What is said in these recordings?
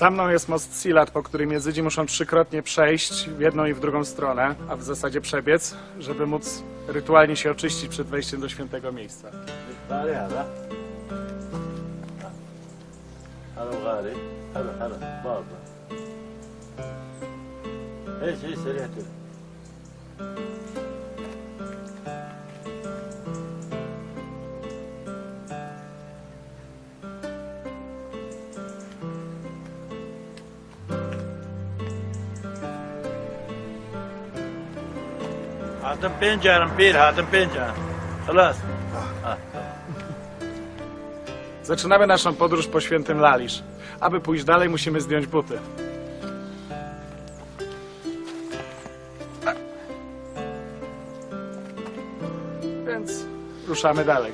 Za mną jest most Silat, po którym Jezydzi muszą trzykrotnie przejść w jedną i w drugą stronę, a w zasadzie przebiec, żeby móc rytualnie się oczyścić przed wejściem do świętego miejsca. غالي هذا هذا غالي هذا هذا برضه ايش ايش سريع كده هاتم بينجان بير هاتم بينجان خلاص Zaczynamy naszą podróż po świętym Lalisz. Aby pójść dalej, musimy zdjąć buty. Więc ruszamy dalej.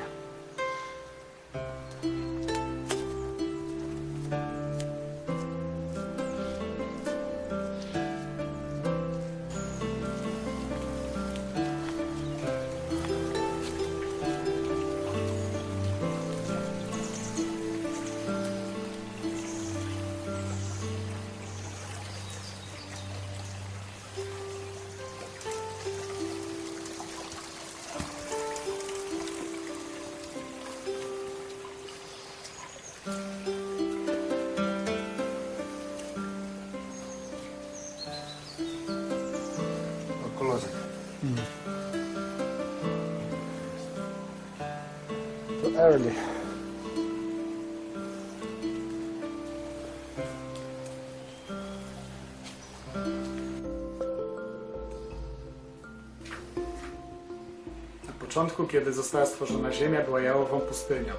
Early. Na początku, kiedy została stworzona Ziemia, była jałową pustynią.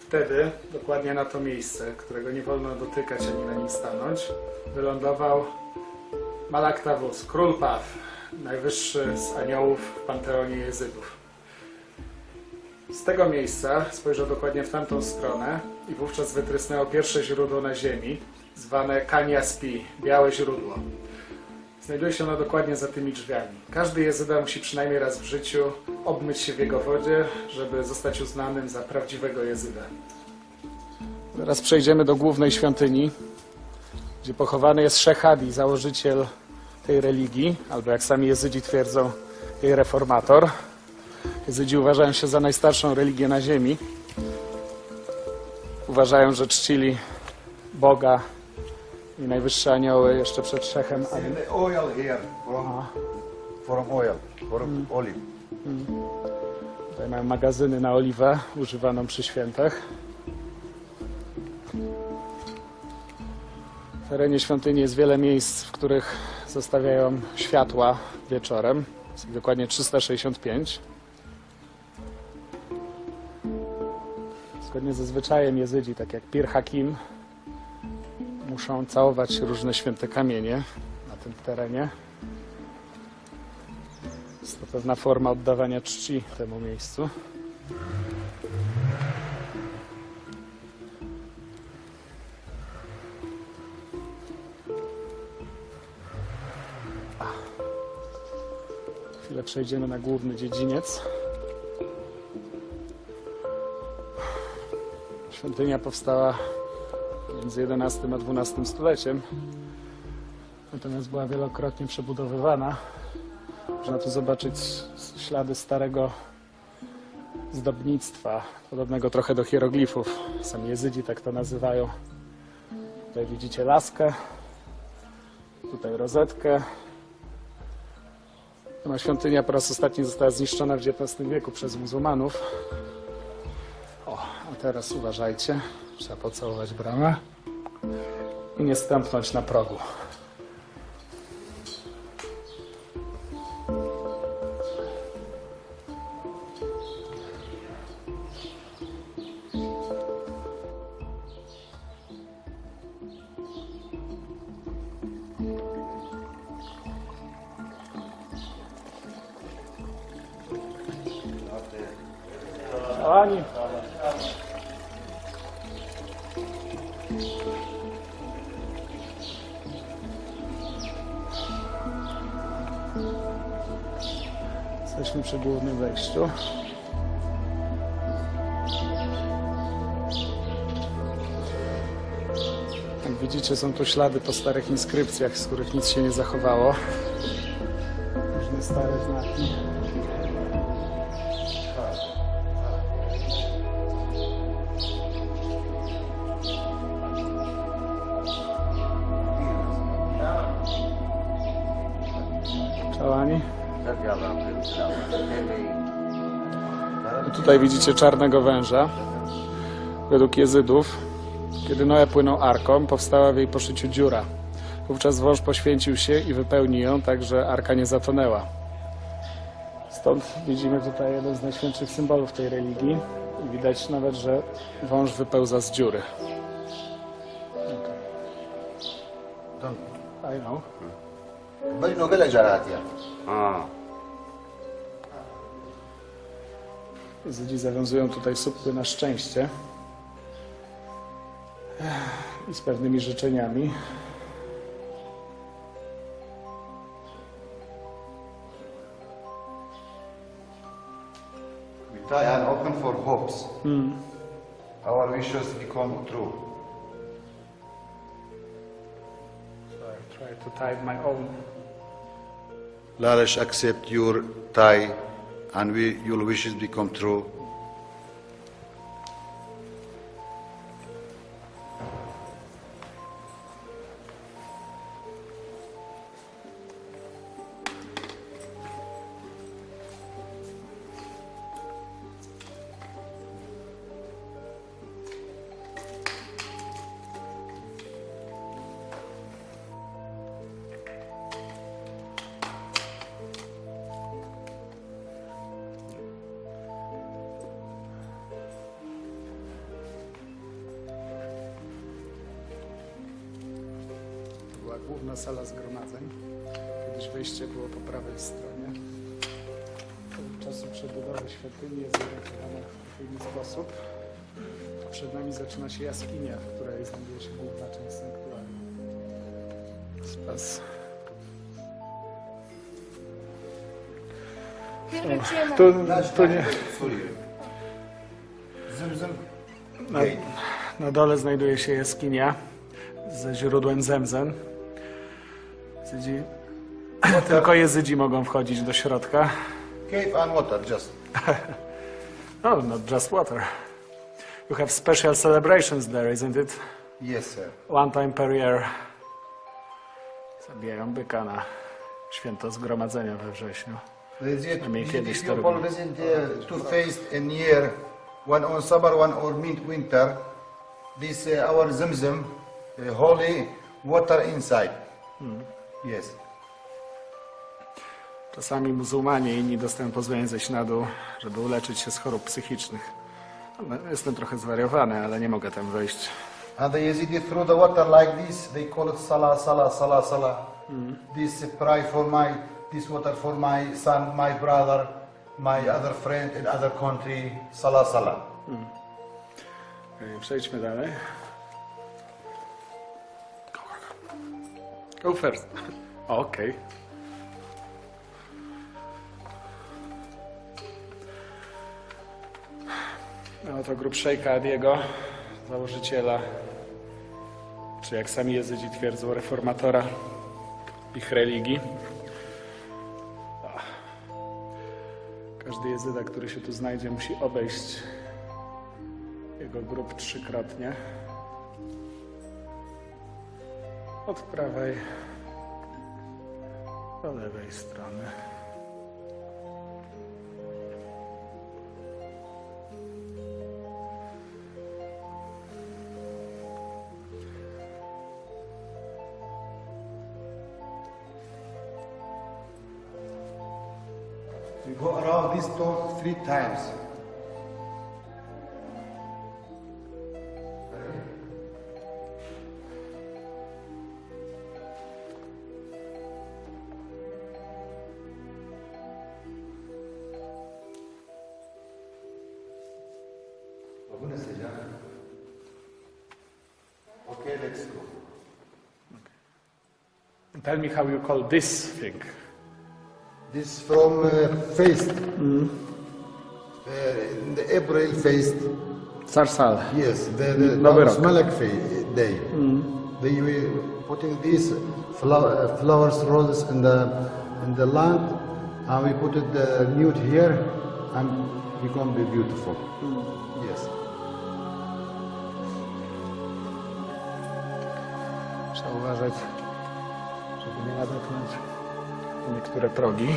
Wtedy, dokładnie na to miejsce, którego nie wolno dotykać ani na nim stanąć, wylądował Malak Tawus, król Paw, najwyższy z aniołów w panteonie Jezydów. Z tego miejsca spojrzał dokładnie w tamtą stronę i wówczas wytrysnęło pierwsze źródło na ziemi, zwane Kaniaspi, białe źródło. Znajduje się ono dokładnie za tymi drzwiami. Każdy jezyda musi przynajmniej raz w życiu obmyć się w jego wodzie, żeby zostać uznanym za prawdziwego jezyda. Teraz przejdziemy do głównej świątyni, gdzie pochowany jest Szechadi, założyciel tej religii, albo jak sami jezydzi twierdzą, jej reformator. Jezydzi uważają się za najstarszą religię na ziemi. Uważają, że czcili Boga i najwyższe anioły jeszcze przed Szechem. See the oil here from, from oil, from olive. Tutaj mają magazyny na oliwę używaną przy świętach. W terenie świątyni jest wiele miejsc, w których zostawiają światła wieczorem. Jest dokładnie 365. Zgodnie ze zwyczajem jezydzi, tak jak Pir Hakim, muszą całować różne święte kamienie na tym terenie. Jest to pewna forma oddawania czci temu miejscu. Chwilę przejdziemy na główny dziedziniec. Świątynia powstała między XI a XII stuleciem, natomiast była wielokrotnie przebudowywana. Można tu zobaczyć ślady starego zdobnictwa, podobnego trochę do hieroglifów. Sami jezydzi tak to nazywają. Tutaj widzicie laskę, tutaj rozetkę. No, świątynia po raz ostatni została zniszczona w XIX wieku przez muzułmanów. Teraz uważajcie, trzeba pocałować bramę i nie stępnąć na progu. Ani. Jesteśmy przy głównym wejściu. Jak widzicie, są tu ślady po starych inskrypcjach, z których nic się nie zachowało. Różne stare znaki. Czałani. Tutaj widzicie czarnego węża. Według Jezydów, kiedy Noe płynął arką, powstała w jej poszyciu dziura. Wówczas wąż poświęcił się i wypełnił ją, tak że arka nie zatonęła. Stąd widzimy tutaj jeden z najświętszych symbolów tej religii. I widać nawet, że wąż wypełza z dziury. I know. Bela jaratia. Ah. Żydzi zawiązują tutaj supły na szczęście i z pewnymi życzeniami. We tie and open for hopes. Our wishes become true. So I try to tie my own. Let accept your tie and we, your wishes become true. Główna sala zgromadzeń. Kiedyś wejście było po prawej stronie. Od czasu przebudowy świątyni jest zorientowana w inny sposób. Przed nami zaczyna się jaskinia, w której znajduje się główna część sanktuarium. Spas. Pierdziemy. Tu, tu nie, zim. na, na dole znajduje się jaskinia ze źródłem Zemzen. Zydzi, tylko jezydzi mogą wchodzić do środka. Cave and water, just. No, not just water. You have special celebrations there, isn't it? Yes, sir. One time per year. Zabijają byka na święto zgromadzenia we wrześniu. Legit, I mean, kiedyś to people robili. visit there two faced in year, one on summer, one on mid winter. This uh, our Zamzam, uh, holy water inside. Yes. Czasami muzułmanie i inni dostają pozwolenie zejść na dół, żeby uleczyć się z chorób psychicznych. No, Jestem trochę zwariowany, ale nie mogę tam wejść. And the Yazidi throw the water like this. They call it salah, salah, salah, salah. This uh, pray for my, this water for my son, my brother, my other friend in other country. Salah, salah. Okej, Przejdźmy dalej. Go first. Okej. No to grup Szejka Adiego, założyciela, czy jak sami jezydzi twierdzą, reformatora ich religii. Ach. Każdy jezyda, który się tu znajdzie, musi obejść jego grób trzykrotnie. Od prawej do lewej strony. We go around this tomb three times. Tell me how you call this thing. This from uh, feast. Hmm. Uh, the April feast. Sarsal. Yes, the, the Nowy Dawes rok. Malek fe- day. Hmm. they were putting these flower, uh, flowers, roses in the in the land, and we put it the nude here, and it become be beautiful. Hmm. Yes. Trzeba uważać, żeby nie nadepnąć niektóre progi.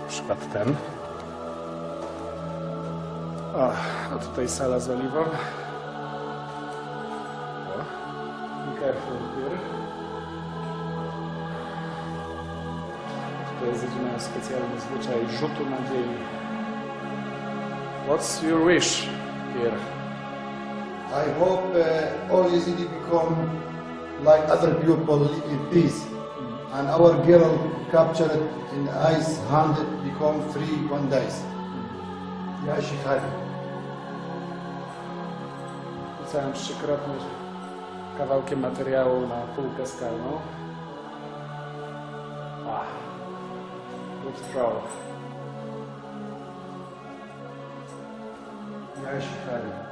Na przykład ten. O, a tutaj sala z oliwą. O, careful here. Tutaj Żydzi mają specjalny zwyczaj rzutu nadziei. What's your wish here? I hope uh, all Yazidi become like other people live in peace, and our girl captured in ice handed become free one day. Ya Sheikh Ali. Rzucałem trzykrotnie kawałkiem materiału na półkę skalną. Ah, good throw. Ya Sheikh Ali.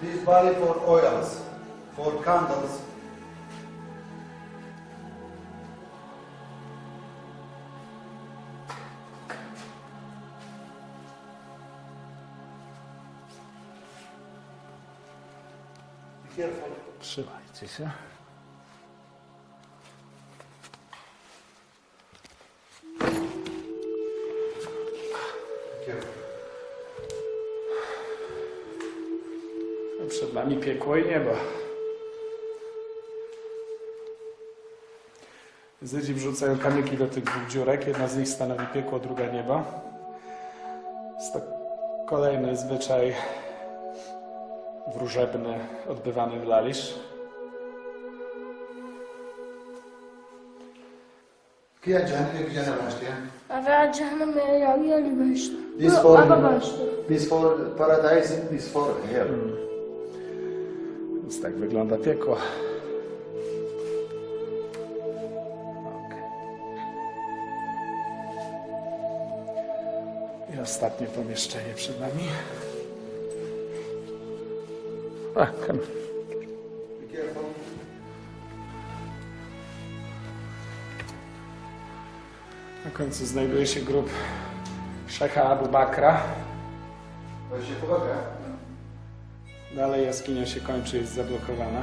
This body for oils, for candles. Be careful. Trzymajcie się. Be Przed nami piekło i niebo. Żydzi wrzucają kamyki do tych dwóch dziurek. Jedna z nich stanowi piekło, druga niebo. Jest to kolejny zwyczaj wróżebny odbywany w Lalisz. Kia cehennem ki cennet başlayan. Evvel cehenneme yağıyor başta. This Bu for this for paradise, this for hell. Tak wygląda piekło. Okej. I ostatnie pomieszczenie przed nami. Careful. Na końcu znajduje się grób Szecha Abu Bakra. Się powaga. Dalej jaskinia się kończy, jest zablokowana.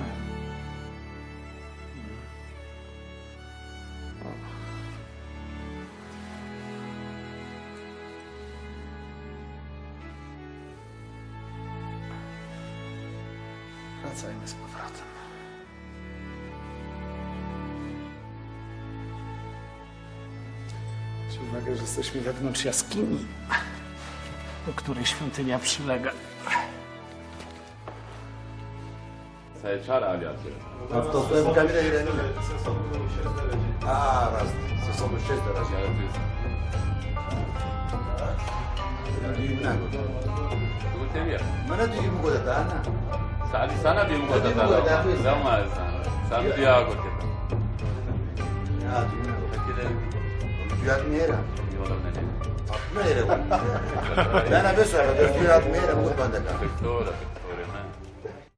Wracajmy z powrotem. Zwróćcie uwagę, że jesteśmy wewnątrz jaskini, do której świątynia przylega. saya čara avijacija. A to stoje u kabine i redine? A, raz, se sam u šest razine. Divna godina. Kako tebi je? Mene ti je mogoda dana. Sadi sana bi mogoda dana. Veoma je sana. Sadi bi jako tebe. Ja, divna godina. Duyat mera. Yolar ne demek? Atma yere bu. Ben abi sonra dört duyat mera bu bende kaldı. Doğru.